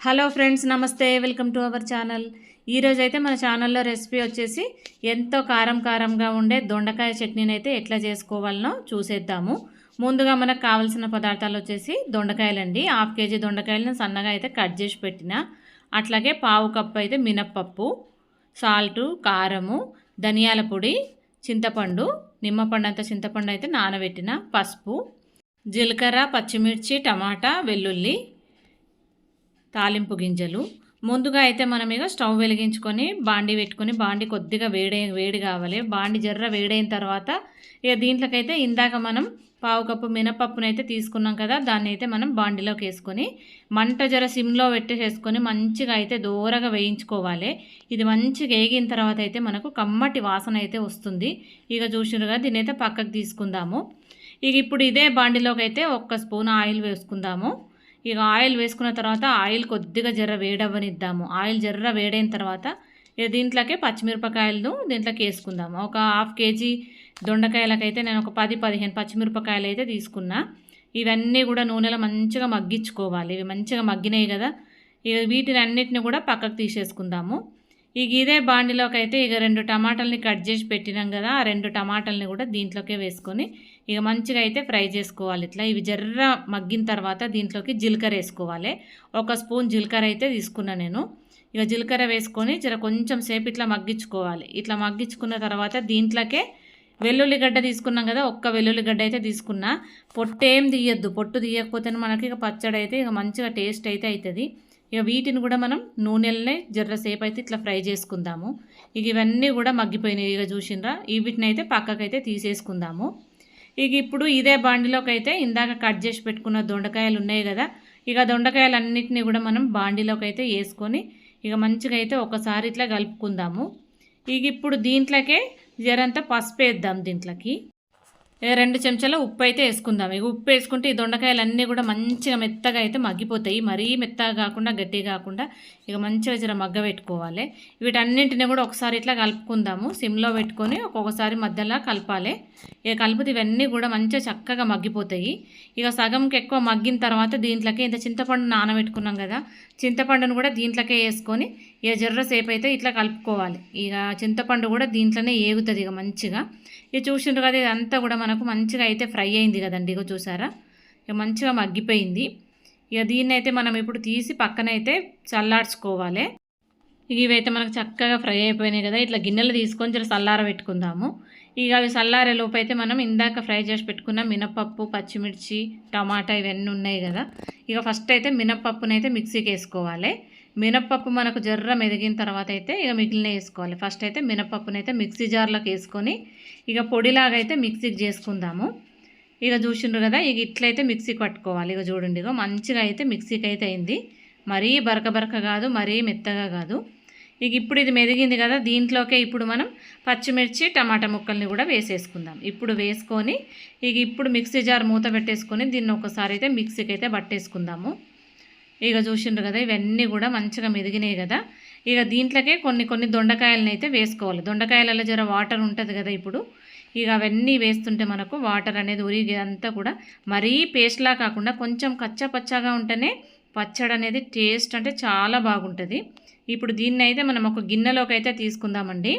Hello friends namaste. Welcome to our channel. ఈరోజు అయితే మన ఛానల్లో రెసిపీ వచ్చేసి ఎంతో కారం కారంగా ఉండే దొండకాయ చట్నీని అయితే ఎట్లా చేసుకోవాలనో చూసేద్దాము. ముందుగా మనకు కావాల్సిన పదార్థాలు వచ్చేసి దొండకాయలండి. హాఫ్ కేజీ దొండకాయలను సన్నగా అయితే కట్ చేసి పెట్టిన. అట్లాగే పావు కప్పు అయితే మినప్పప్పు సాల్టు కారము ధనియాల పొడి చింతపండు నిమ్మపండు అంత చింతపండు అయితే నానబెట్టిన పసుపు జీలకర్ర పచ్చిమిర్చి టమాటా వెల్లుల్లి తాలింపు గింజలు. ముందుగా అయితే మనం ఇక స్టవ్ వెలిగించుకొని బాండి పెట్టుకొని బాండి కొద్దిగా వేడి వేడి కావాలి. బాండి జర్ర వేడైన తర్వాత ఇక దీంట్లోకైతే ఇందాక మనం పావు కప్పు మినపప్పునైతే తీసుకున్నాం కదా దాన్ని అయితే మనం బాండిలోకి వేసుకొని మంట జర సిమ్లో పెట్టేసేసుకొని మంచిగా అయితే దూరగా వేయించుకోవాలి. ఇది మంచిగా వేగిన తర్వాత అయితే మనకు కమ్మటి వాసన అయితే వస్తుంది. ఇక చూసినగా దీన్ని అయితే పక్కకు తీసుకుందాము. ఇక ఇప్పుడు ఇదే బాండిలోకి అయితే ఒక్క స్పూన్ ఆయిల్ వేసుకుందాము. ఇక ఆయిల్ వేసుకున్న తర్వాత ఆయిల్ కొద్దిగా జర్ర వేడవ్వనిద్దాము. ఆయిల్ జర్ర వేడైన తర్వాత ఇక దీంట్లోకే పచ్చిమిరపకాయలు దీంట్లోకి వేసుకుందాము. ఒక హాఫ్ కేజీ దొండకాయలకైతే నేను ఒక పది పదిహేను పచ్చిమిరపకాయలు అయితే తీసుకున్నా. ఇవన్నీ కూడా నూనెలో మంచిగా మగ్గించుకోవాలి. ఇవి మంచిగా మగ్గినాయి కదా. ఇక వీటిని అన్నిటిని కూడా పక్కకు తీసేసుకుందాము. ఇక ఇదే బాండిలోకి అయితే ఇక రెండు టమాటాలని కట్ చేసి పెట్టినాం కదా. ఆ రెండు టమాటాలని కూడా దీంట్లోకే వేసుకొని ఇక మంచిగా అయితే ఫ్రై చేసుకోవాలి. ఇట్లా ఇవి జర్ర మగ్గిన తర్వాత దీంట్లోకి జీలకర్ర వేసుకోవాలి. ఒక స్పూన్ జీలకర్ర అయితే తీసుకున్నా నేను. ఇక జీలకర్ర వేసుకొని జర కొంచెం సేపు ఇట్లా మగ్గించుకోవాలి. ఇట్లా మగ్గించుకున్న తర్వాత దీంట్లోకే వెల్లుల్లిగడ్డ తీసుకున్నాం కదా ఒక్క వెల్లుల్లిగడ్డ అయితే తీసుకున్నా. పొట్టు ఏం తీయద్దు. పొట్టు తీయకపోతే మనకి ఇక పచ్చడి అయితే ఇక మంచిగా టేస్ట్ అయితే అవుతుంది ఇక వీటిని కూడా మనం నూనెలనే జర్ర సేపు అయితే ఇట్లా ఫ్రై చేసుకుందాము. ఇక ఇవన్నీ కూడా మగ్గిపోయినాయి. ఇక చూసినరా? వీటిని అయితే పక్కకైతే తీసేసుకుందాము. ఇక ఇప్పుడు ఇదే బాండిలోకి అయితే ఇందాక కట్ చేసి పెట్టుకున్న దొండకాయలు ఉన్నాయి కదా ఇక దొండకాయలన్నిటిని కూడా మనం బాండిలోకి అయితే వేసుకొని ఇక మంచిగా అయితే ఒకసారి ఇట్లా కలుపుకుందాము. ఇక ఇప్పుడు దీంట్లోకే జరంతా పసుపు వేద్దాం దీంట్లోకి. రెండు చెంచాల ఉప్పు అయితే వేసుకుందాం. ఇక ఉప్పు వేసుకుంటే ఈ దొండకాయలు అన్నీ కూడా మంచిగా మెత్తగా అయితే మగ్గిపోతాయి. మరీ మెత్తగా కాకుండా గట్టిగా కాకుండా ఇక మంచిగా జర మగ్గ పెట్టుకోవాలి వీటన్నింటినీ కూడా ఒకసారి ఇట్లా కలుపుకుందాము. సిమ్లో పెట్టుకొని ఒక్కొక్కసారి మధ్యలో కలపాలి. ఇక కలిపితే ఇవన్నీ కూడా మంచిగా చక్కగా మగ్గిపోతాయి. ఇక సగంకి ఎక్కువ మగ్గిన తర్వాత దీంట్లోకి ఇంత చింతపండు నానబెట్టుకున్నాం కదా చింతపండును కూడా దీంట్లోకే వేసుకొని ఇక జర్ర సేపు అయితే ఇట్లా కలుపుకోవాలి. ఇక చింతపండు కూడా దీంట్లోనే ఏగుతుంది ఇక మంచిగా. ఇక చూసిండ్రు కదా ఇదంతా కూడా మనకు మంచిగా అయితే ఫ్రై అయింది కదండి ఇక చూసారా? ఇక మంచిగా మగ్గిపోయింది. ఇక దీన్ని అయితే మనం ఇప్పుడు తీసి పక్కనైతే చల్లార్చుకోవాలి. ఇక ఇవైతే మనకు చక్కగా ఫ్రై అయిపోయినాయి కదా ఇట్లా గిన్నెలు తీసుకొని జర చల్లార పెట్టుకుందాము ఇక అవి చల్లారే లోపైతే అయితే మనం ఇందాక ఫ్రై చేసి పెట్టుకున్న మినపప్పు పచ్చిమిర్చి టమాటా ఇవన్నీ ఉన్నాయి కదా. ఇక ఫస్ట్ అయితే మినపప్పునైతే మిక్సీకి వేసుకోవాలి. మినప్పప్పు మనకు జర్ర మెదిగిన తర్వాత అయితే ఇక మిగిలిన వేసుకోవాలి. ఫస్ట్ అయితే మినపప్పునైతే మిక్సీ జార్లోకి వేసుకొని ఇక పొడిలాగా అయితే మిక్సీకి చేసుకుందాము. ఇక చూసిండ్రు కదా ఇక ఇట్లయితే మిక్సీకి పట్టుకోవాలి. ఇక చూడండి ఇక మంచిగా అయితే మిక్సీకి అయితే అయింది. మరీ బరక బరక కాదు మరీ మెత్తగా కాదు. ఇక ఇప్పుడు ఇది మెదిగింది కదా దీంట్లోకే ఇప్పుడు మనం పచ్చిమిర్చి టమాటా ముక్కల్ని కూడా వేసేసుకుందాం. ఇప్పుడు వేసుకొని ఇక ఇప్పుడు మిక్సీ జార్ మూత పెట్టేసుకొని దీన్ని ఒకసారి అయితే మిక్సీకి అయితే పట్టేసుకుందాము. ఇక చూసిండ్రు కదా ఇవన్నీ కూడా మంచిగా మెదిగినాయి కదా. ఇక దీంట్లోకే కొన్ని కొన్ని దొండకాయలను అయితే వేసుకోవాలి. దొండకాయలలో జర వాటర్ ఉంటుంది కదా ఇప్పుడు. ఇక అవన్నీ వేస్తుంటే మనకు వాటర్ అనేది ఉరిగి అంతా కూడా మరీ పేస్ట్లా కాకుండా కొంచెం కచ్చా పచ్చగా ఉంటేనే పచ్చడి అనేది టేస్ట్ అంటే చాలా బాగుంటుంది. ఇప్పుడు దీన్ని అయితే మనం ఒక గిన్నెలోకి అయితే తీసుకుందామండి.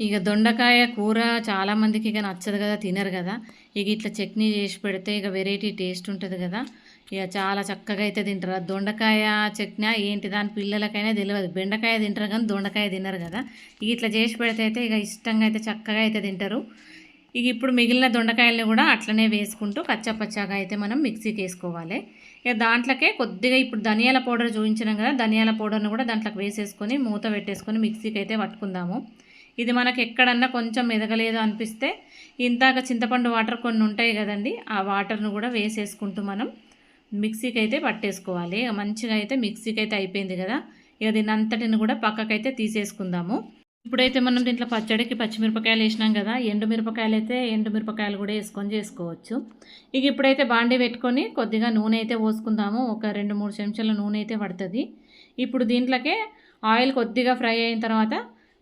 ఇక దొండకాయ కూర చాలామందికి ఇక నచ్చదు కదా తినరు కదా. ఇక ఇట్లా చట్నీ చేసి పెడితే ఇక వెరైటీ టేస్ట్ ఉంటుంది కదా. ఇక చాలా చక్కగా అయితే తింటారు. దొండకాయ చట్నీ ఏంటి దాని పిల్లలకైనా తెలియదు బెండకాయ తింటారు కానీ దొండకాయ తినరు కదా. ఇక ఇట్లా చేసి పెడితే అయితే ఇక ఇష్టంగా అయితే చక్కగా అయితే తింటారు. ఇక ఇప్పుడు మిగిలిన దొండకాయలని కూడా అట్లనే వేసుకుంటూ కచ్చపచ్చాగా అయితే మనం మిక్సీకి వేసుకోవాలి. ఇక దాంట్లోకే కొద్దిగా ఇప్పుడు ధనియాల పౌడర్ చూపించినాం కదా ధనియాల పౌడర్ను కూడా దాంట్లోకి వేసేసుకొని మూత పెట్టేసుకొని మిక్సీకి అయితే పట్టుకుందాము. ఇది మనకు ఎక్కడన్నా కొంచెం ఎదగలేదు అనిపిస్తే ఇంతాక చింతపండు వాటర్ కొన్ని ఉంటాయి కదండి ఆ వాటర్ను కూడా వేసేసుకుంటూ మనం మిక్సీకి అయితే పట్టేసుకోవాలి. ఇక మంచిగా అయితే మిక్సీకి అయితే అయిపోయింది కదా ఇక దీని అంతటిని కూడా పక్కకైతే తీసేసుకుందాము. ఇప్పుడైతే మనం దీంట్లో పచ్చడికి పచ్చిమిరపకాయలు వేసినాం కదా ఎండు మిరపకాయలు అయితే ఎండు మిరపకాయలు కూడా వేసుకొని చేసుకోవచ్చు. ఇక ఇప్పుడైతే బాండీ పెట్టుకొని కొద్దిగా నూనె అయితే పోసుకుందాము. ఒక రెండు మూడు చెంచాల నూనె అయితే పడుతుంది. ఇప్పుడు దీంట్లోకే ఆయిల్ కొద్దిగా ఫ్రై అయిన తర్వాత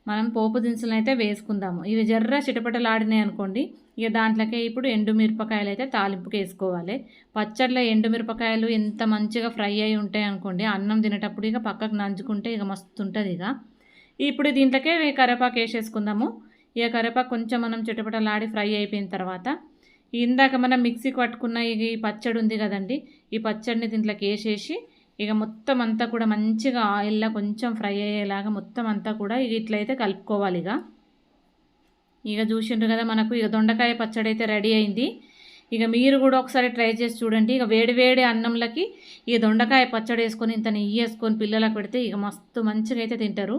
మనం పోపు దినుసులను అయితే వేసుకుందాము. ఇవి జర్ర చిటపటలాడినాయి అనుకోండి ఇక దాంట్లోకే ఇప్పుడు ఎండుమిరపకాయలు అయితే తాలింపుకి వేసుకోవాలి. పచ్చడిలో ఎండుమిరపకాయలు ఎంత మంచిగా ఫ్రై అయి ఉంటాయి అనుకోండి అన్నం తినేటప్పుడు ఇక పక్కకు నంచుకుంటే ఇక మస్తు ఉంటుంది ఇక. ఇప్పుడు దీంట్లోకే కరివేపాకు వేసేసుకుందాము. ఇక కరివేపాకు కొంచెం మనం చిటపటలాడి ఫ్రై అయిపోయిన తర్వాత ఇందాక మనం మిక్సీకి పట్టుకున్న ఈ పచ్చడి ఉంది కదండి ఈ పచ్చడిని దీంట్లోకి వేసేసి ఇక మొత్తం అంతా కూడా మంచిగా ఆయిల్లో కొంచెం ఫ్రై అయ్యేలాగా మొత్తం అంతా కూడా ఇక ఇట్లయితే కలుపుకోవాలి ఇక. ఇక చూసిండ్రు కదా మనకు ఇక దొండకాయ పచ్చడి అయితే రెడీ అయింది. ఇక మీరు కూడా ఒకసారి ట్రై చేసి చూడండి. ఇక వేడి వేడి అన్నంలకి ఇక దొండకాయ పచ్చడి వేసుకొని ఇంత నెయ్యి వేసుకొని పిల్లలకు పెడితే ఇక మస్తు మంచిగా అయితే తింటారు.